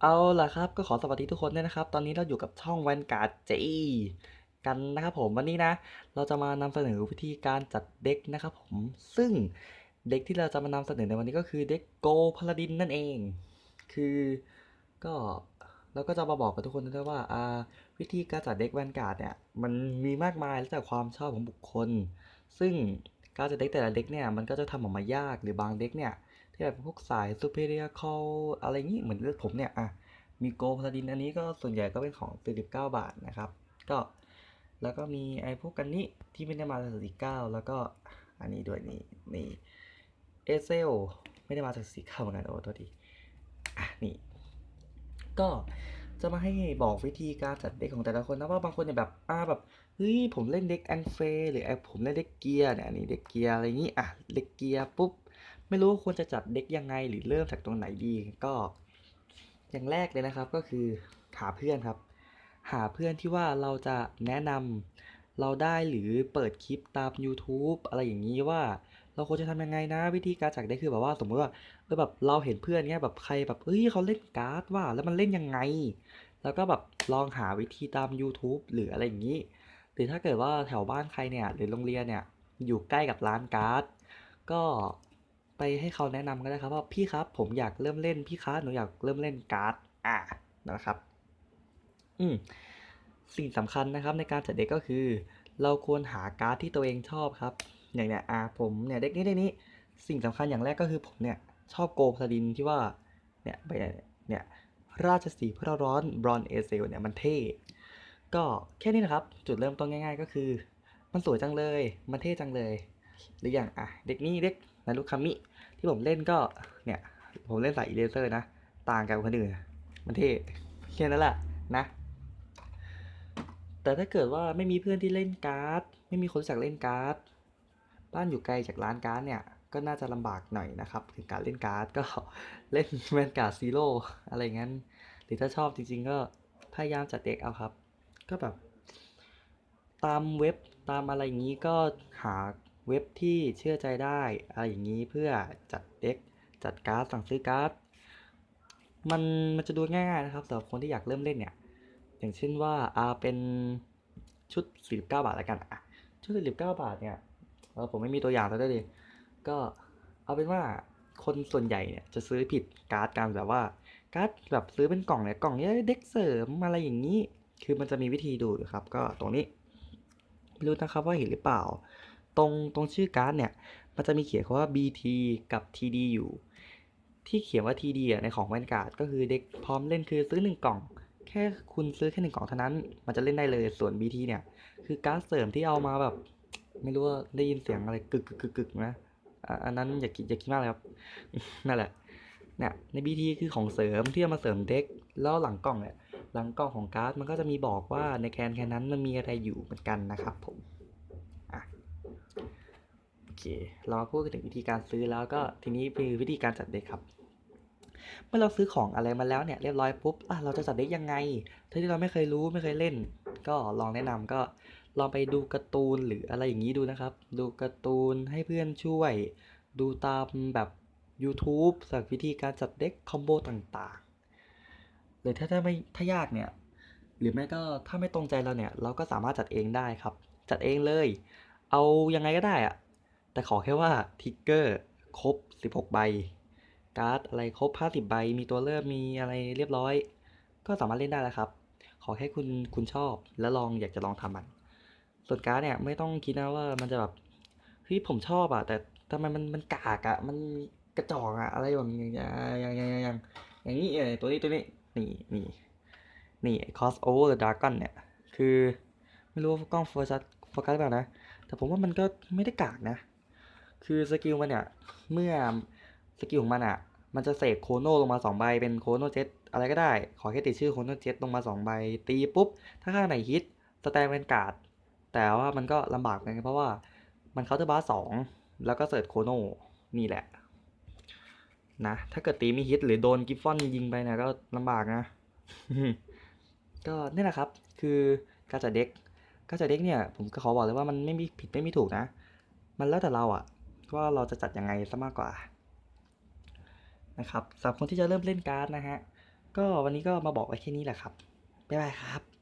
เอาล่ะครับก็ขอสวัสดีทุกคนด้วยนะครับ ตอนนี้เราอยู่กับช่องแวนการ์ดเจกันนะครับผมวันนี้นะ เราจะมานำเสนอวิธีการจัดเด็กนะครับผมซึ่งเด็กที่เราจะมานำเสนอในวันนี้ก็คือเด็กโกพลาดินนั่นเอง คือก็เราก็จะมาบอกกับทุกคนด้วยว่าอ่าวิธีการจัดเด็กแวนการ์ดเนี่ยมันมีมากมายแล้วแต่ความชอบของบุคคล ซึ่งการจัดเด็กแต่ละเด็กเนี่ยมันก็จะทำออกมายากหรือบางเด็กเนี่ย ที่แบบพวกสาย superior call อะไรงี้เหมือนเลือดผมเนี่ยอะมีโกพาดินอันนี้ก็ส่วนใหญ่ก็เป็นของ 49 บาทนะครับ ก็แล้วก็มีไอ้พวกกันนี้ที่ไม่ได้มาจาก49แล้วก็อันนี้ด้วยนี่นี่เอเซลไม่ได้มาจาก49เก้าเหมือนกันโอ้ตัวดีอะนี่ ก็จะมาให้บอกวิธีการจัดเด็กของแต่ละคนนะว่าบางคนเนี่ยแบบอ่าแบบเฮ้ยผมเล่นเด็กแอนเฟหรือไอ้ผมเล่นเด็กเกียร์เนี่ยอันนี้เด็กเกียร์อะไรอย่างงี้อะเด็กเกียร์ปุ๊บ ไม่รู้ว่าควรจะจัดเด็กยังไงหรือเริ่มจากตรงไหนดีก็ อย่างแรกเลยนะครับก็คือหาเพื่อนครับ หาเพื่อนที่ว่าเราจะแนะนำเราได้หรือเปิดคลิปตาม YouTube อะไรอย่างนี้ว่า เราควรจะทำยังไงนะ วิธีการจัดเด็กคือแบบว่าสมมติว่าเออแบบเราเห็นเพื่อนเนี้ยแบบใครแบบเอ้ยเขาเล่นการ์ดว่าแล้วมันเล่นยังไง แล้วก็แบบลองหาวิธีตาม YouTube หรืออะไรอย่างนี้ หรือถ้าเกิดว่าแถวบ้านใครเนี่ยหรือโรงเรียนเนี่ยอยู่ใกล้กับร้านการ์ดก็ ไปให้เขาแนะนำก็ได้ครับว่าพี่ครับ ผมอยากเริ่มเล่นพี่คะหนูอยากเริ่มเล่นการ์ดอะนะครับ อืมสิ่งสำคัญนะครับ ในการจัดเด็กก็คือ เราควรหาการ์ดที่ตัวเองชอบครับ อย่างเนี้ยอะผมเนี่ยเด็กนี้เด็กนี้ สิ่งสำคัญอย่างแรกก็คือผมเนี่ยชอบโกพาดินที่ว่าเนี่ยไปเนี่ยราชสีพระร้อนบรอนเอเซลเนี่ยมันเท่ก็แค่นี้นะครับ จุดเริ่มต้นง่าย ๆ ก็คือ มันสวยจังเลย มันเท่จังเลย หรืออย่างอะเด็กนี้เด็ก นารุคามิที่ผมเล่นก็เนี่ย ผมเล่นสายอีเลเซอร์นะ ต่างกับคนอื่น มันเท่แค่นั้นแหละนะ แต่ถ้าเกิดว่าไม่มีเพื่อนที่เล่นการ์ด ไม่มีคนรู้จักเล่นการ์ด บ้านอยู่ไกลจากร้านการ์ดเนี่ย ก็น่าจะลำบากหน่อยนะครับถึงการเล่นการ์ดก็เล่นแวนการ์ดซีโร่อะไรงั้น หรือถ้าชอบจริง ๆ ก็พยายามจัดเด็กเอาครับ ก็แบบ ตามเว็บตามอะไรอย่างนี้ก็หา เว็บที่เชื่อใจได้อะไรอย่างนี้เพื่อจัดเด็กจัดการ์ดสั่งซื้อการ์ดมันมันจะดูง่ายๆนะครับสำหรับคนที่อยากเริ่มเล่นเนี่ย อย่างเช่นว่าอาเป็นชุด 49 บาทแล้วกันอะชุด 49 บาทเนี่ยเออผมไม่มีตัวอย่างแล้วด้วยดิก็เอาเป็นว่าคนส่วนใหญ่เนี่ยจะซื้อผิดการ์ดกันแบบว่าการ์ดแบบซื้อเป็นกล่องเนี่ยกล่องเนี้ยเด็กเสริมอะไรอย่างนี้ คือมันจะมีวิธีดูครับ ก็ตรงนี้ไม่รู้นะครับว่าเห็นหรือเปล่า ตรงตรงชื่อการ์ดเนี่ย มันจะมีเขียนคำว่า BT กับ TD อยู่ ที่เขียนว่า TD อะในของแวนการ์ดก็คือเด็กพร้อมเล่นคือซื้อหนึ่งกล่อง แค่คุณซื้อแค่หนึ่งกล่องเท่านั้น มันจะเล่นได้เลย ส่วน BT เนี่ย คือการ์ดเสริมที่เอามาแบบ ไม่รู้ว่าได้ยินเสียงอะไรกึกกึกกึกนะ อันนั้นอย่าคิดอย่าคิดมากเลยครับ นั่นแหละเนี่ยใน BT คือของเสริมที่เอามาเสริมเด็ก แล้วหลังกล่องเนี่ยหลังกล่องของการ์ดมันก็จะมีบอกว่าในแคนแคนนั้นมันมีอะไรอยู่เหมือนกันนะครับผม เค เราพูดถึงวิธีการซื้อแล้วก็ทีนี้คือวิธีการจัดเด็กครับ เมื่อเราซื้อของอะไรมาแล้วเนี่ยเรียบร้อยปุ๊บอะเราจะจัดเด็กยังไงถ้าที่เราไม่เคยรู้ไม่เคยเล่น ก็ลองแนะนำก็ลองไปดูการ์ตูนหรืออะไรอย่างนี้ดูนะครับ ดูการ์ตูนให้เพื่อนช่วย ดูตามแบบ YouTube จากวิธีการจัดเด็กคอมโบต่างๆหรือถ้าถ้าไม่ถ้ายากเนี่ยหรือไม่ก็ถ้าไม่ตรงใจเราเนี่ย เราก็สามารถจัดเองได้ครับ จัดเองเลย เอายังไงก็ได้อะ แต่ขอแค่ว่าทิกเกอร์ครบ 16 ใบ การ์ดอะไรครบ 50 ใบ มีตัวเลือกมีอะไรเรียบร้อย ก็สามารถเล่นได้แล้วครับ ขอแค่คุณคุณชอบและลองอยากจะลองทำมัน ส่วนการ์ดเนี่ยไม่ต้องคิดนะว่ามันจะแบบเฮ้ยผมชอบอะแต่ทำไมมันมันกากอะมันกระจอกอะอะไรอย่างเงี้ยอย่างอย่างอย่างอย่างอย่างนี้เออตัวนี้ตัวนี้นี่นี่นี่ cross over dragon เนี่ย คือไม่รู้ว่ากล้องโฟกัสโฟกัสหรือเปล่านะ แต่ผมว่ามันก็ไม่ได้กากนะ คือสกิลมันเนี่ย เมื่อสกิลของมันอะ มันจะเสกโคโนลงมาสองใบเป็นโคโนเจ็ตอะไรก็ได้ ขอแค่ติดชื่อโคโนเจ็ตลงมาสองใบ ตีปุ๊บ ถ้าข้างไหนฮิตสแตนเป็นการ์ด แต่ว่ามันก็ลำบากนะเพราะว่ามันเคาน์เตอร์บาร์สองแล้วก็เสิร์ชโคโนนี่แหละ นะ ถ้าเกิดตีไม่ฮิตหรือโดนกิฟฟอนยิงไปเนะก็ลำบากนะ ก็นี่แหละครับ คือการจัดเด็กการจัดเด็กเนี่ย ผมก็ขอบอกเลยว่ามันไม่มีผิดไม่มีถูกนะ มันแล้วแต่เราอะ ว่าเราจะจัดยังไงซะมากกว่านะครับสำหรับคนที่จะเริ่มเล่นการ์ดนะฮะก็วันนี้ก็มาบอกไว้แค่นี้แหละครับบ๊ายบายครับ